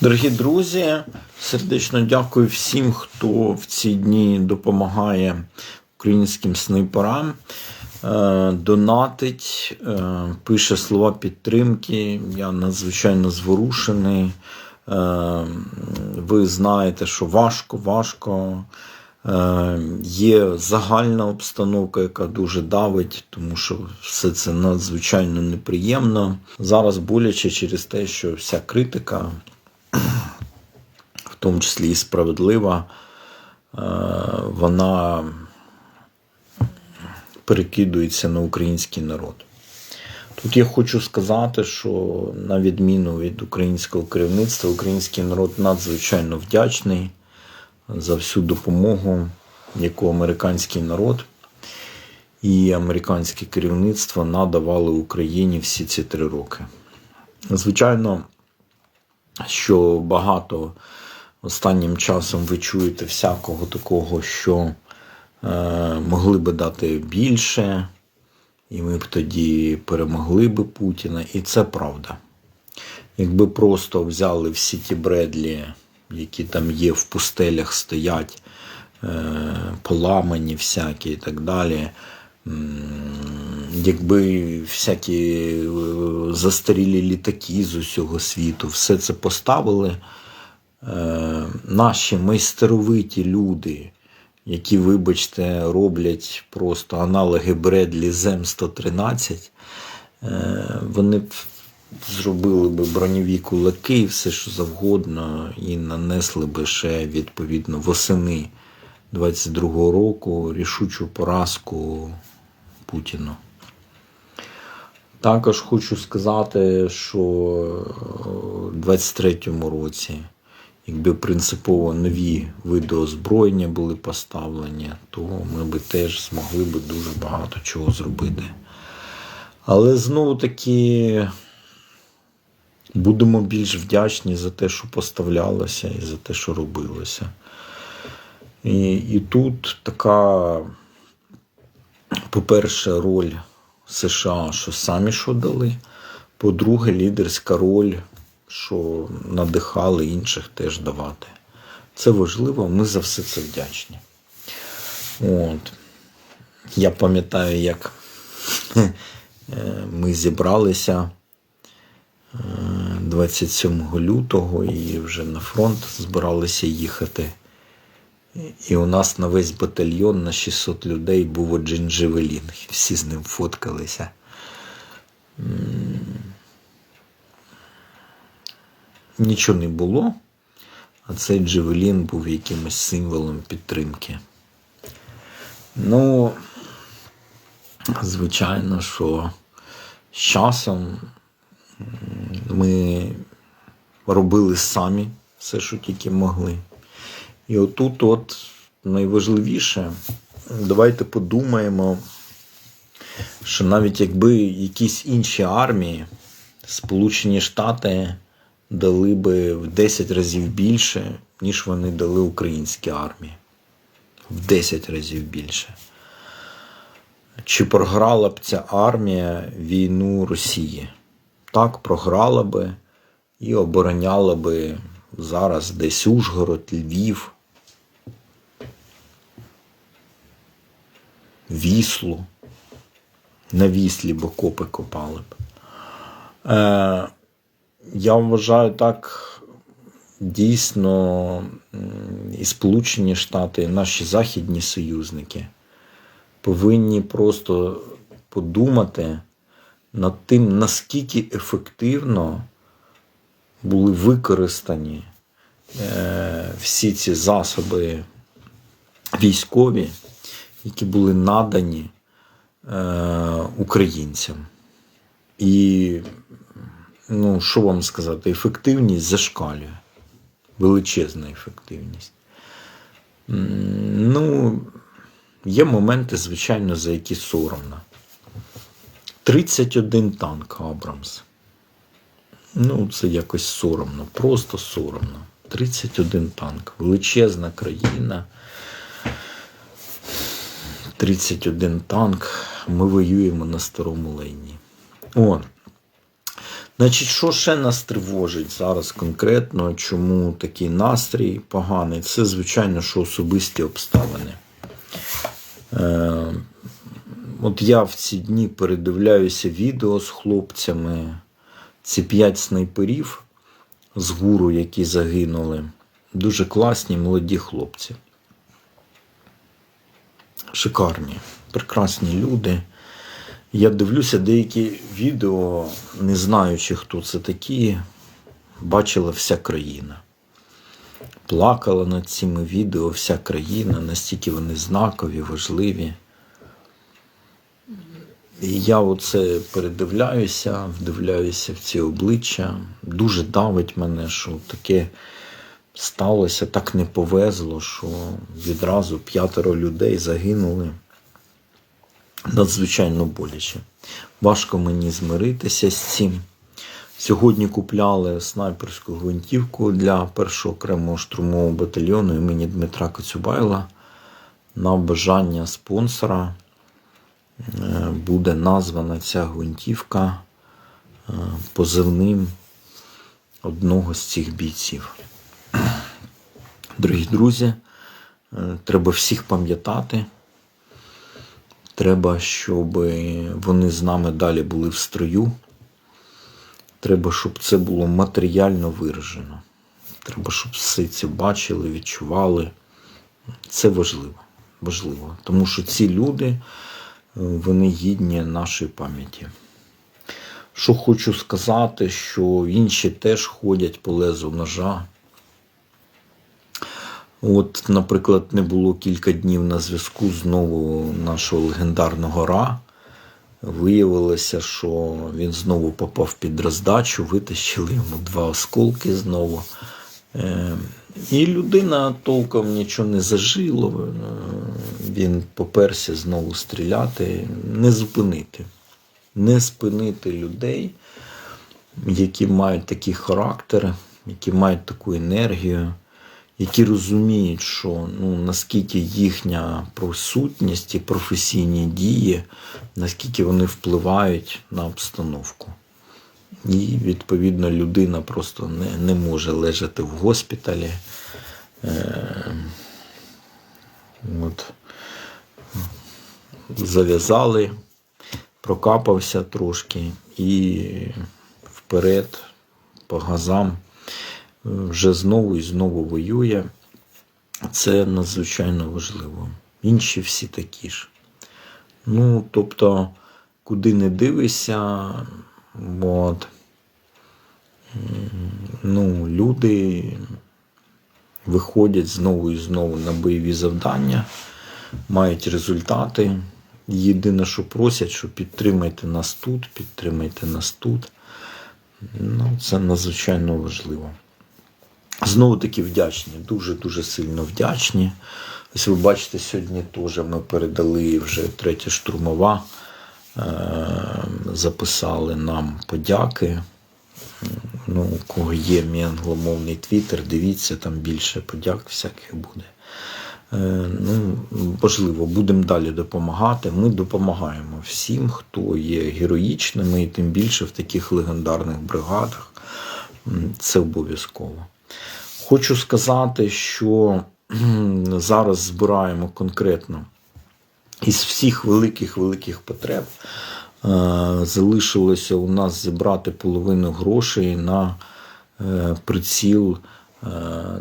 Дорогі друзі, сердечно дякую всім, хто в ці дні допомагає українським снайперам, е, донатить, е, пише слова підтримки. Я надзвичайно зворушений. Е, Ви знаєте, що важко, важко. Є загальна обстановка, яка дуже давить, тому що все це надзвичайно неприємно. Зараз боляче через те, що вся критика, в тому числі і справедлива, е, вона перекидується на український народ. Тут я хочу сказати, що на відміну від українського керівництва, український народ надзвичайно вдячний за всю допомогу, яку американський народ і американське керівництво надавали Україні всі ці три роки. Звичайно, що багато останнім часом ви чуєте всякого такого, що е, могли би дати більше, і ми б тоді перемогли би Путіна. І це правда. Якби просто взяли всі ті бредлі, які там є в пустелях, стоять, е, поламані всякі і так далі. Якби всякі е, застарілі літаки з усього світу, все це поставили, е, наші майстеровиті люди, які, вибачте, роблять просто аналоги Бредлі ЗЕМ-113, е, вони б зробили би броньові кулаки все, що завгодно, і нанесли би ще відповідно восени 22-го року рішучу поразку Путіну. Також хочу сказати, що в 23-му році, якби принципово нові види озброєння були поставлені, то ми би теж змогли би дуже багато чого зробити. Але знову таки будемо більш вдячні за те, що поставлялося, і за те, що робилося. І, і тут така, по-перше, роль США, що самі що дали. По-друге, лідерська роль, що надихали інших теж давати. Це важливо, ми за все це вдячні. От. Я пам'ятаю, як е, ми зібралися е, 27 лютого і вже на фронт збиралися їхати. І у нас на весь батальйон на 600 людей був один Джевелін. Всі з ним фоткалися. Нічого не було, а цей Джевелін був якимось символом підтримки. Ну, звичайно, що з часом ми робили самі все, що тільки могли. І отут, от найважливіше, давайте подумаємо, що навіть якби якісь інші армії, Сполучені Штати дали би в 10 разів більше, ніж вони дали українській армії. В 10 разів більше. Чи програла б ця армія війну Росії? Так, програла би і обороняла би зараз десь Ужгород, Львів, Віслу. На віслі б окопи копали б. Е, я вважаю так дійсно і Сполучені Штати, і наші західні союзники повинні просто подумати над тим, наскільки ефективно були використані е, всі ці засоби військові, які були надані е, українцям. І, ну, що вам сказати, ефективність зашкалює. Величезна ефективність. Ну, є моменти, звичайно, за які соромно. 31 танк Абрамс. Ну, це якось соромно, просто соромно. 31 танк. Величезна країна. 31 танк. Ми воюємо на старому лейні. О, Значить, що ще нас тривожить зараз конкретно, чому такий настрій поганий? Це, звичайно, що особисті обставини. Е, от я в ці дні передивляюся відео з хлопцями. Ці п'ять снайперів з гуру, які загинули. Дуже класні молоді хлопці. Шикарні, прекрасні люди. Я дивлюся деякі відео, не знаючи, хто це такі, бачила вся країна. Плакала над цими відео вся країна, настільки вони знакові, важливі. І я оце передивляюся, вдивляюся в ці обличчя. Дуже давить мене, що таке сталося, так не повезло, що відразу п'ятеро людей загинули. Надзвичайно боляче. Важко мені змиритися з цим. Сьогодні купляли снайперську гвинтівку для першого окремого штурмового батальйону імені Дмитра Коцюбайла. На бажання спонсора е, буде названа ця гвинтівка е, позивним одного з цих бійців. Дорогі друзі, е, треба всіх пам'ятати. Треба, щоб вони з нами далі були в строю. Треба, щоб це було матеріально виражено. Треба, щоб всі це бачили, відчували. Це важливо. Важливо. Тому що ці люди, е, вони гідні нашої пам'яті. Що хочу сказати, що інші теж ходять по лезу ножа. От, наприклад, не було кілька днів на зв'язку знову нашого легендарного Ра. Виявилося, що він знову попав під роздачу, витащили йому два осколки знову. Е, І людина толком нічого не зажило. Він поперся знову стріляти, не зупинити. Не спинити людей, які мають такий характер, які мають таку енергію які розуміють, що ну, наскільки їхня присутність і професійні дії, наскільки вони впливають на обстановку. І, відповідно, людина просто не, не може лежати в госпіталі. Е, от, Зав'язали, прокапався трошки і вперед по газам вже знову і знову воює. Це надзвичайно важливо. Інші всі такі ж. Ну, тобто, куди не дивишся, от, ну, люди виходять знову і знову на бойові завдання, мають результати. Єдине, що просять, що підтримайте нас тут, підтримайте нас тут. Ну, Це надзвичайно важливо. Знову таки вдячні, дуже-дуже сильно вдячні. Ось ви бачите, сьогодні теж ми передали вже третя штурмова, е, записали нам подяки. Ну, У кого є мій англомовний твіттер, дивіться, там більше подяк всяких буде. Е, ну, Важливо, будемо далі допомагати. Ми допомагаємо всім, хто є героїчними, і тим більше в таких легендарних бригадах. Це обов'язково. Хочу сказати, що зараз збираємо конкретно із всіх великих-великих потреб. Е, залишилося у нас зібрати половину грошей на е, приціл. Е,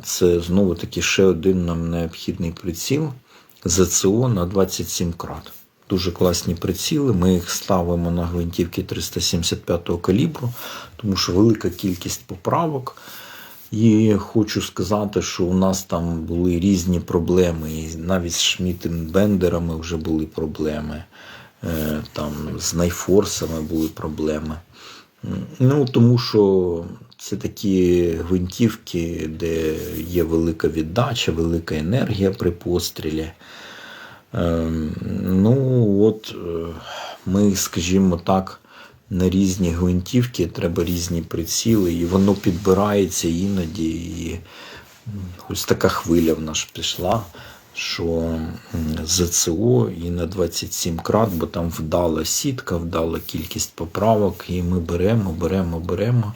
це знову таки ще один нам необхідний приціл ЗЦО на 27 крат. Дуже класні приціли. Ми їх ставимо на гвинтівки 375 калібру, тому що велика кількість поправок. І хочу сказати, що у нас там були різні проблеми. І навіть з Шмітим Бендерами вже були проблеми. Е, там З Найфорсами були проблеми. Ну, Тому що це такі гвинтівки, де є велика віддача, велика енергія при пострілі. Ем, ну, от е, ми, скажімо так, на різні гвинтівки треба різні приціли, і воно підбирається іноді. І ось така хвиля в нас пішла. що ЗЦО і на 27 крат, бо там вдала сітка, вдала кількість поправок, і ми беремо, беремо, беремо.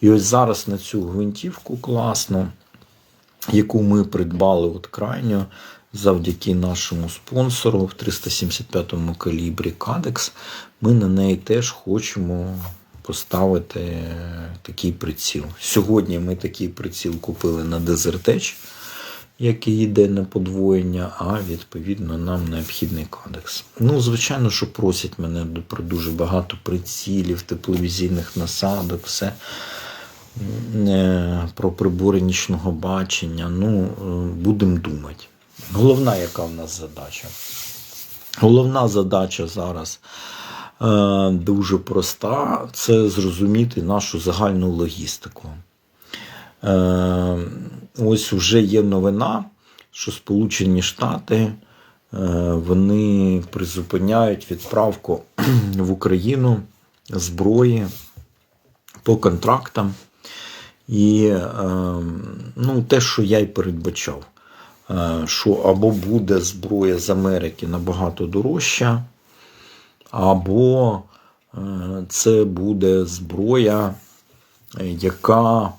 І ось зараз на цю гвинтівку класну, яку ми придбали от крайньо завдяки нашому спонсору в 375-му калібрі Кадекс, ми на неї теж хочемо поставити такий приціл. Сьогодні ми такий приціл купили на Desertech, який йде на подвоєння, а відповідно нам необхідний кадекс. Ну, звичайно, що просять мене про дуже багато прицілів, тепловізійних насадок, все про прибори нічного бачення. Ну, е, будемо думати. Головна, яка в нас задача? Головна задача зараз е, дуже проста це зрозуміти нашу загальну логістику. Е, ось вже є новина, що Сполучені Штати е, вони призупиняють відправку в Україну зброї по контрактам. І е, ну, те, що я й передбачав, що або буде зброя з Америки набагато дорожча, або е, це буде зброя, е, яка,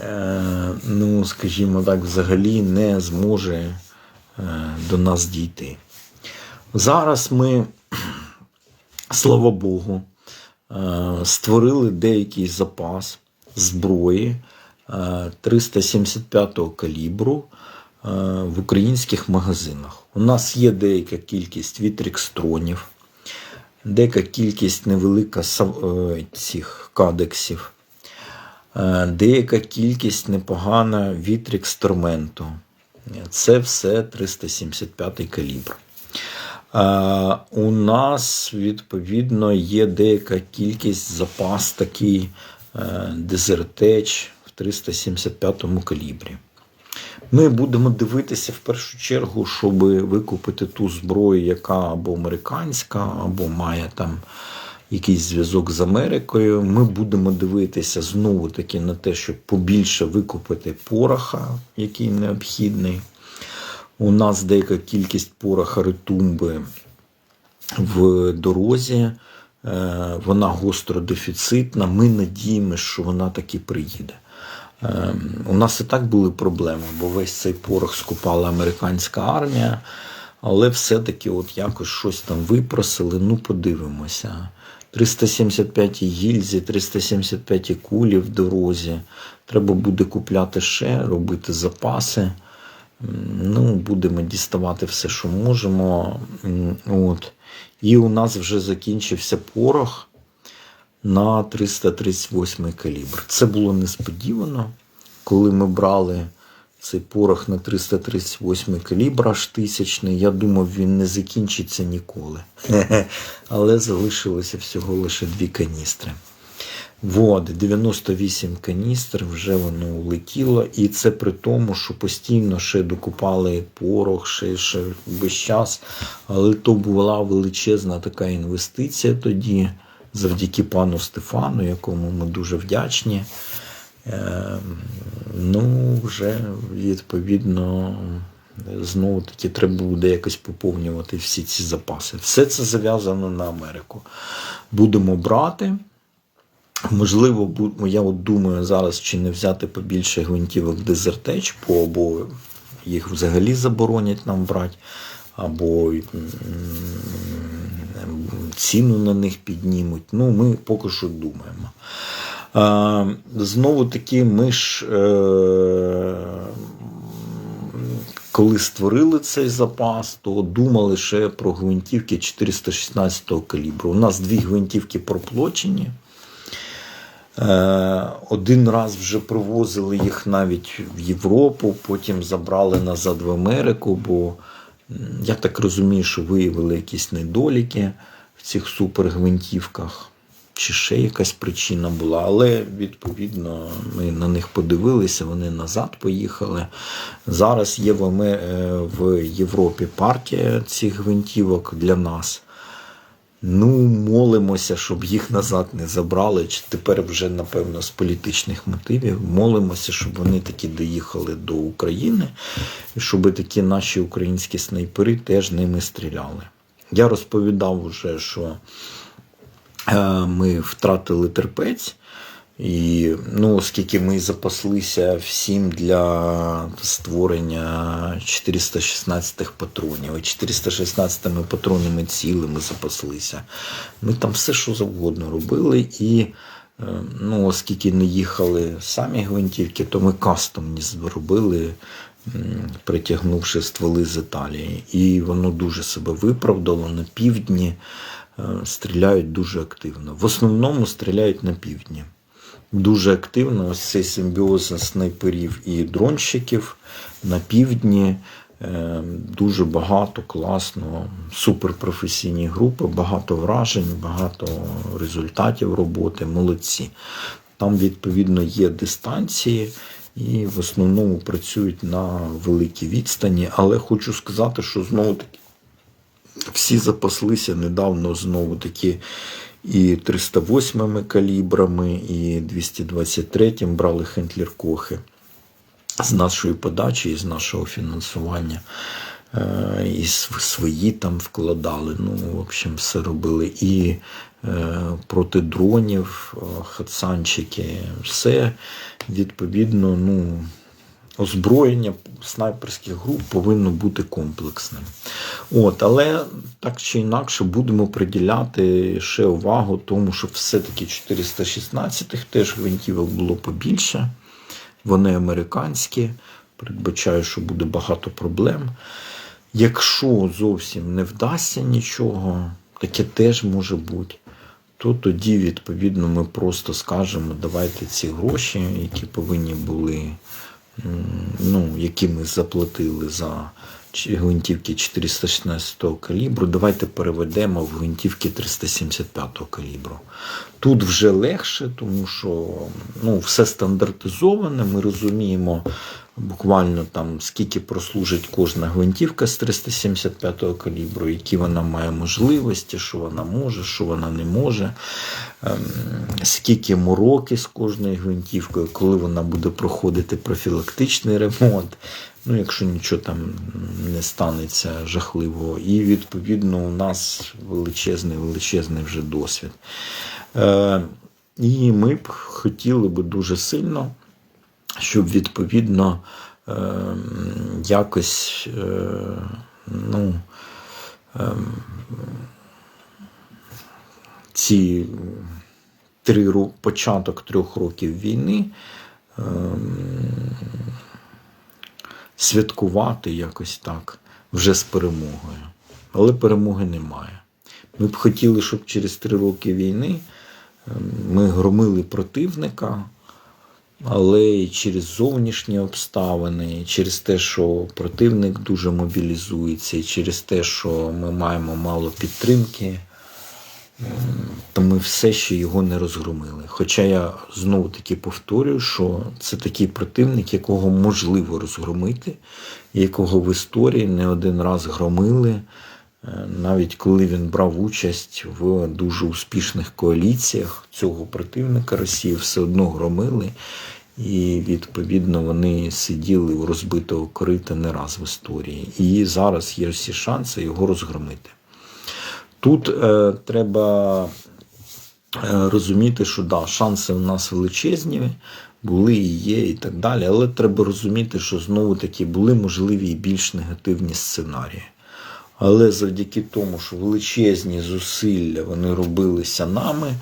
е, ну, скажімо так, взагалі не зможе е, до нас дійти. Зараз ми, слава Богу, е, створили деякий запас зброї е, 375-го калібру е, в українських магазинах. У нас є деяка кількість вітрікстронів, деяка кількість невелика е, цих кадексів, е, деяка кількість непогана вітрікстроменту. Це все 375 калібр. Е, У нас, відповідно, є деяка кількість запас такий е, Desertech в 375 калібрі. Ми будемо дивитися в першу чергу, щоб викупити ту зброю, яка або американська, або має там якийсь зв'язок з Америкою. Ми будемо дивитися знову таки на те, щоб побільше викупити пороха, який необхідний. У нас деяка кількість пороха ретумби в дорозі. Е, Вона гостро дефіцитна. Ми надіємося, що вона таки приїде. Е, У нас і так були проблеми, бо весь цей порох скупала американська армія, але все-таки от якось щось там випросили. Ну, подивимося. 375 гільзі, 375 кулі в дорозі. Треба буде купляти ще, робити запаси. Ну, будемо діставати все, що можемо. От. І у нас вже закінчився порох на 338 калібр. Це було несподівано, коли ми брали цей порох на 338 калібр аж тисячний. Я думав, він не закінчиться ніколи. Але залишилося всього лише дві каністри. Вот, 98 каністр вже воно улетіло, і це при тому, що постійно ще докупали порох, ще, ще весь час. Але то була величезна така інвестиція тоді, завдяки пану Стефану, якому ми дуже вдячні. Е, ну, вже відповідно. Знову таки треба буде якось поповнювати всі ці запаси. Все це зав'язано на Америку. Будемо брати. Можливо, я от думаю зараз, чи не взяти побільше гвинтівок бо або їх взагалі заборонять нам брати, або ціну на них піднімуть. Ну, ми поки що думаємо. А, знову таки, ми ж. Е- коли створили цей запас, то думали ще про гвинтівки 416 калібру. У нас дві гвинтівки проплочені. Е, Один раз вже привозили їх навіть в Європу, потім забрали назад в Америку, бо я так розумію, що виявили якісь недоліки в цих супергвинтівках. Чи ще якась причина була, але відповідно ми на них подивилися, вони назад поїхали. Зараз є в, е, в Європі партія цих гвинтівок для нас. Ну, молимося, щоб їх назад не забрали. Чи тепер вже, напевно, з політичних мотивів. Молимося, щоб вони таки доїхали до України, і щоб такі наші українські снайпери теж ними стріляли. Я розповідав вже, що е, ми втратили терпець. І ну, оскільки ми запаслися всім для створення 416 патронів, і 416 патронами цілими запаслися. Ми там все, що завгодно робили. І е, ну, оскільки не їхали самі гвинтівки, то ми кастомні зробили, притягнувши стволи з Італії. І воно дуже себе виправдало на півдні. е, Стріляють дуже активно. В основному стріляють на півдні дуже активно ось цей симбіоз снайперів і дронщиків на півдні. Е, Дуже багато, класно, суперпрофесійні групи, багато вражень, багато результатів роботи, молодці. Там, відповідно, є дистанції і в основному працюють на великій відстані. Але хочу сказати, що знову таки всі запаслися недавно знову таки і 308 калібрами, і 223 брали Хентлер Кохи з нашої подачі і з нашого фінансування. Е, І свої там вкладали. Ну, в общем, все робили. І е, проти дронів, е, хатсанчики, все відповідно, ну, озброєння снайперських груп повинно бути комплексним. От, але так чи інакше будемо приділяти ще увагу тому, щоб все-таки 416-х теж гвинтівок було побільше. Вони американські. Передбачаю, що буде багато проблем. Якщо зовсім не вдасться нічого, таке теж може бути, то тоді, відповідно, ми просто скажемо, давайте ці гроші, які повинні були, ну, які ми заплатили за гвинтівки 416 калібру, давайте переведемо в гвинтівки 375 калібру. Тут вже легше, тому що ну, все стандартизоване, ми розуміємо буквально там скільки прослужить кожна гвинтівка з 375-го калібру, які вона має можливості, що вона може, що вона не може, ем, скільки мороки з кожною гвинтівкою, коли вона буде проходити профілактичний ремонт. Ну, якщо нічого там не станеться жахливого. І відповідно у нас величезний, величезний вже досвід. Е, і ми б хотіли би дуже сильно, щоб відповідно е, якось е, ну, е, ці три початок трьох років війни е, святкувати якось так вже з перемогою. Але перемоги немає. Ми б хотіли, щоб через три роки війни ми громили противника, але і через зовнішні обставини, і через те, що противник дуже мобілізується, і через те, що ми маємо мало підтримки, то ми все ще його не розгромили. Хоча я знову таки повторюю, що це такий противник, якого можливо розгромити, якого в історії не один раз громили, навіть коли він брав участь в дуже успішних коаліціях цього противника Росії, все одно громили. І відповідно вони сиділи у розбитого корита не раз в історії. І зараз є всі шанси його розгромити. Тут е, треба е, розуміти, що да, шанси в нас величезні, були і є, і так далі. Але треба розуміти, що знову таки були можливі і більш негативні сценарії. Але завдяки тому, що величезні зусилля вони робилися нами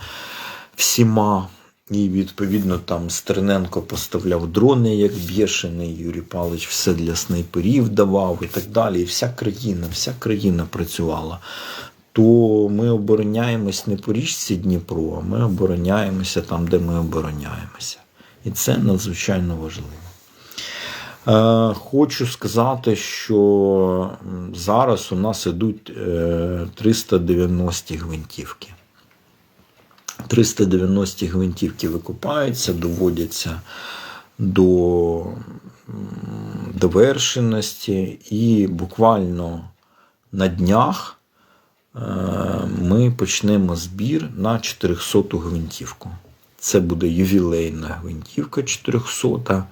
всіма. І відповідно там Стерненко поставляв дрони як бєшений, Юрій Павлович все для снайперів давав і так далі. І вся країна, вся країна працювала. То ми обороняємось не по річці Дніпро, а ми обороняємося там, де ми обороняємося. І це надзвичайно важливо. Е, Хочу сказати, що зараз у нас ідуть е, 390 гвинтівки. 390 гвинтівки викупаються, доводяться до довершеності, і буквально на днях ми почнемо збір на 400 гвинтівку. Це буде ювілейна гвинтівка 400.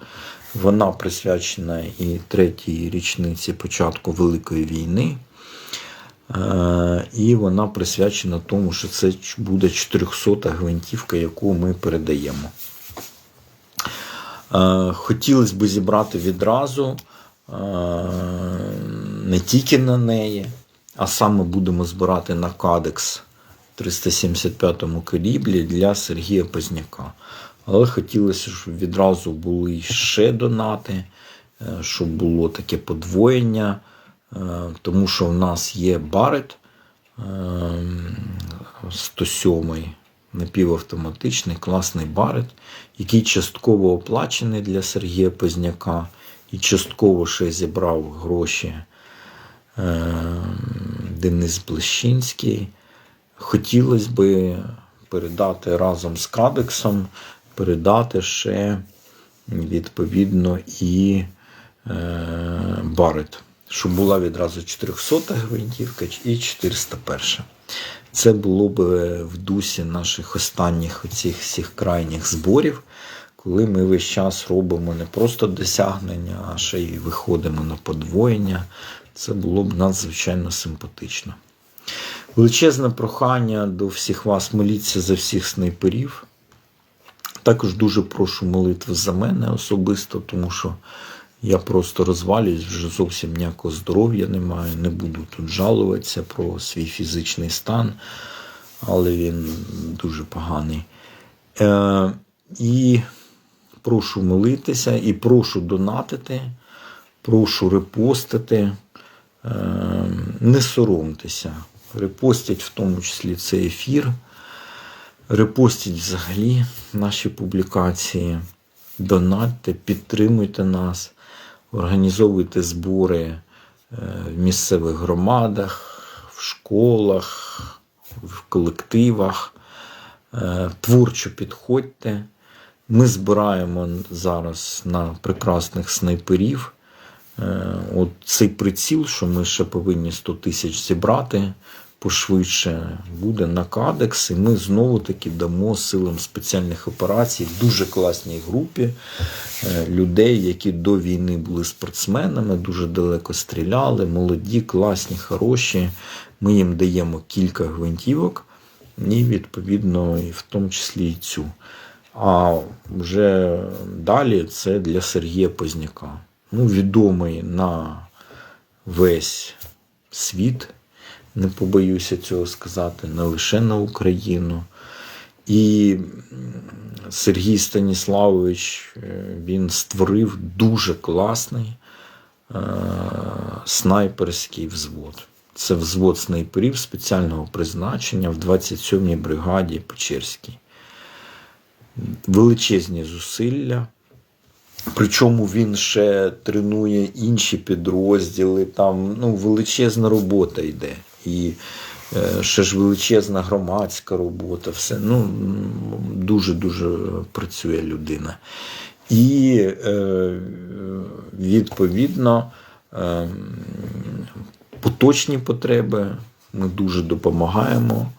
Вона присвячена і третій річниці початку Великої війни. Е, І вона присвячена тому, що це буде 400 гвинтівка, яку ми передаємо. Е, Хотілося б зібрати відразу е, не тільки на неї, а саме будемо збирати на кадекс 375 калібрі для Сергія Позняка. Але хотілося, щоб відразу були ще донати, е, щоб було таке подвоєння, е, тому що в нас є барет е, 107 напівавтоматичний, класний барет, який частково оплачений для Сергія Позняка і частково ще зібрав гроші е, Денис Блещинський. Хотілося би передати разом з кадексом, передати ще відповідно і е, барет, щоб була відразу 400 гвинтівка і 401. Це було б в дусі наших останніх оцих всіх крайніх зборів, коли ми весь час робимо не просто досягнення, а ще й виходимо на подвоєння. Це було б надзвичайно симпатично. Величезне прохання до всіх вас моліться за всіх снайперів. Також дуже прошу молитви за мене особисто, тому що я просто розвалююсь, вже зовсім ніякого здоров'я немає, не буду тут жалуватися про свій фізичний стан, але він дуже поганий. Е, і прошу молитися, і прошу донатити, прошу репостити. Е, не соромтеся. Репостять в тому числі цей ефір, репостять взагалі наші публікації, донатьте, підтримуйте нас, організовуйте збори е, в місцевих громадах, в школах, в колективах. Е, Творчо підходьте. Ми збираємо зараз на прекрасних снайперів. Е, От цей приціл, що ми ще повинні 100 тисяч зібрати пошвидше, буде на кадекс, і ми знову таки дамо силам спеціальних операцій дуже класній групі е, людей, які до війни були спортсменами, дуже далеко стріляли, молоді, класні, хороші. Ми їм даємо кілька гвинтівок, і відповідно, і в тому числі і цю. А вже далі це для Сергія Позняка. Ну, відомий на весь світ, не побоюся цього сказати, не лише на Україну. І Сергій Станіславович е, він створив дуже класний е, снайперський взвод. Це взвод снайперів спеціального призначення в 27-й бригаді Печерській величезні зусилля. Причому він ще тренує інші підрозділи, там ну, величезна робота йде. І е, ще ж величезна громадська робота, все. Ну, дуже-дуже працює людина. І е, відповідно е, поточні потреби ми дуже допомагаємо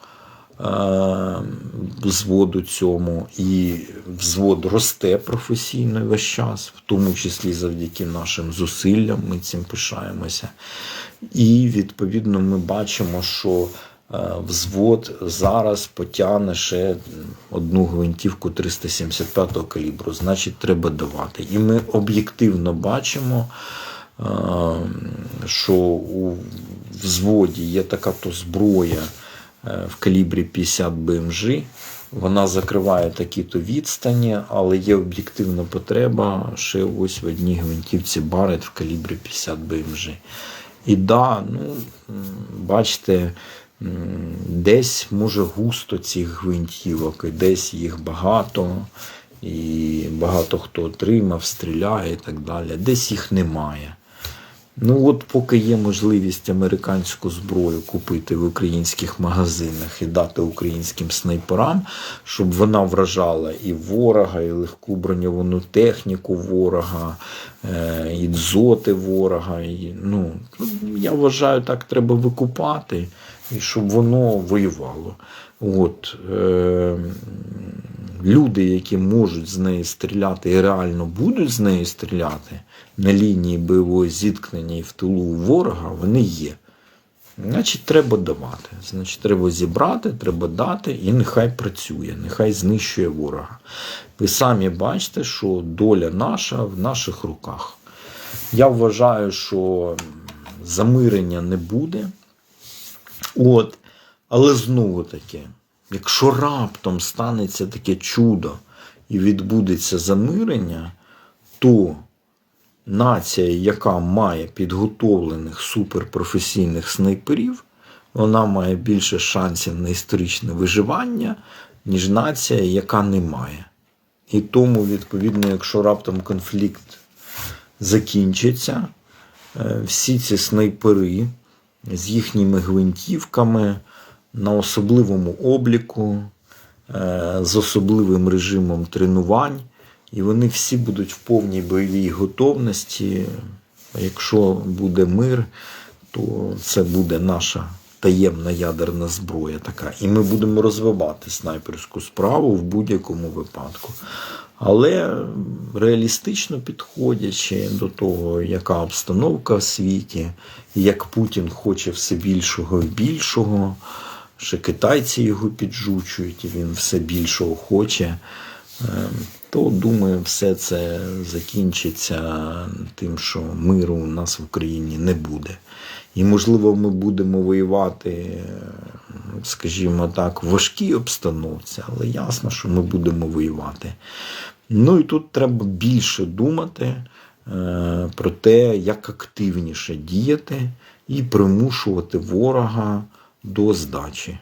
взводу цьому, і взвод росте професійно весь час, в тому числі завдяки нашим зусиллям. Ми цим пишаємося. І відповідно ми бачимо, що е, взвод зараз потягне ще одну гвинтівку 375-го калібру, значить, треба давати. І ми об'єктивно бачимо. е, Що у взводі є така то зброя е, в калібрі 50 БМЖ, вона закриває такі-то відстані, але є об'єктивна потреба ще ось в одній гвинтівці Барет в калібрі 50 БМЖ. І да, ну, бачите, десь може густо цих гвинтівок, і десь їх багато, і багато хто отримав, стріляє і так далі. Десь їх немає. Ну от поки є можливість американську зброю купити в українських магазинах і дати українським снайперам, щоб вона вражала і ворога, і легку броньовану техніку ворога, е, і дзоти ворога. І, ну, я вважаю, так треба викупати, і щоб воно воювало. От, е, люди, які можуть з неї стріляти і реально будуть з неї стріляти на лінії бойового зіткнення і в тилу ворога, вони є. Значить, треба давати. Значить, треба зібрати, треба дати, і нехай працює, нехай знищує ворога. Ви самі бачите, що доля наша в наших руках. Я вважаю, що замирення не буде. От, але знову таки, якщо раптом станеться таке чудо і відбудеться замирення, то нація, яка має підготовлених суперпрофесійних снайперів, вона має більше шансів на історичне виживання, ніж нація, яка не має. І тому, відповідно, якщо раптом конфлікт закінчиться, е, всі ці снайпери з їхніми гвинтівками на особливому обліку, е, з особливим режимом тренувань, і вони всі будуть в повній бойовій готовності. Якщо буде мир, то це буде наша таємна ядерна зброя така. І ми будемо розвивати снайперську справу в будь-якому випадку. Але реалістично підходячи до того, яка обстановка в світі, як Путін хоче все більшого і більшого, що китайці його піджучують, і він все більшого хоче, е, то думаю, все це закінчиться тим, що миру у нас в Україні не буде. І, можливо, ми будемо воювати, скажімо так, в важкій обстановці, але ясно, що ми будемо воювати. Ну і тут треба більше думати е, про те, як активніше діяти і примушувати ворога до здачі.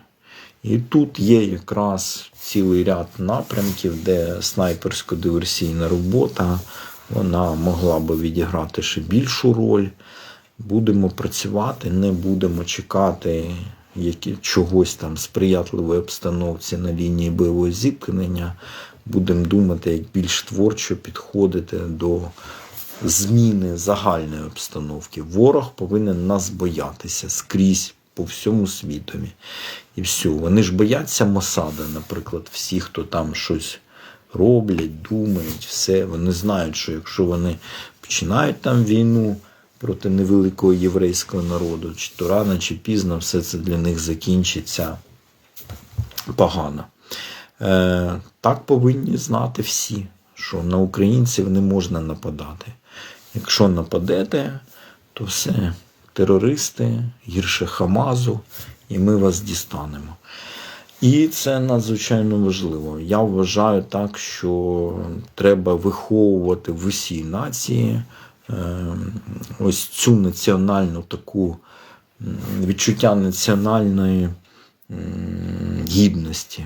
І тут є якраз цілий ряд напрямків, де снайперсько-диверсійна робота вона могла би відіграти ще більшу роль. Будемо працювати, не будемо чекати які, чогось там сприятливої обстановці на лінії бойового зіткнення. Будемо думати, як більш творчо підходити до зміни загальної обстановки. Ворог повинен нас боятися скрізь по всьому світові. І все. Вони ж бояться Мосада, наприклад, всі, хто там щось роблять, думають, все. Вони знають, що якщо вони починають там війну проти невеликого єврейського народу, чи то рано, чи пізно все це для них закінчиться погано. Е, так повинні знати всі, що на українців не можна нападати. Якщо нападете, то все, терористи, гірше Хамазу, і ми вас дістанемо. І це надзвичайно важливо. Я вважаю так, що треба виховувати в усій нації е, ось цю національну таку відчуття національної гідності.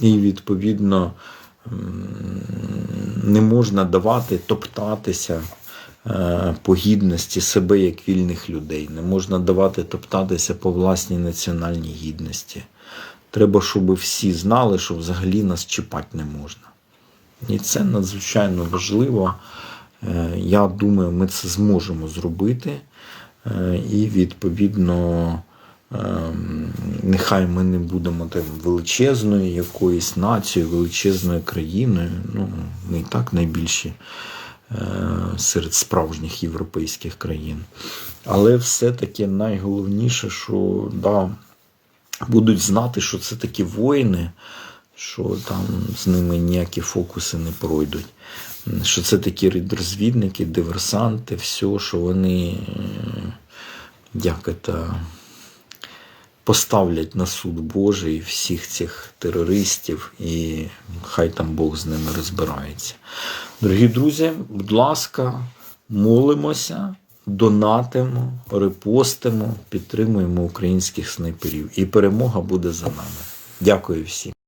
І, відповідно, не можна давати топтатися е, по гідності себе як вільних людей. Не можна давати топтатися по власній національній гідності. Треба, щоб всі знали, що взагалі нас чіпати не можна. І це надзвичайно важливо. Е, Я думаю, ми це зможемо зробити. Е, І відповідно, нехай ми не будемо там величезною якоюсь нацією, величезною країною. Ну, ми і так найбільші серед справжніх європейських країн. Але все-таки найголовніше, що да, будуть знати, що це такі воїни, що там з ними ніякі фокуси не пройдуть. Що це такі розвідники, диверсанти, все, що вони е, як это, поставлять на суд Божий всіх цих терористів, і хай там Бог з ними розбирається. Дорогі друзі, будь ласка, молимося, донатимо, репостимо, підтримуємо українських снайперів. І перемога буде за нами. Дякую всім.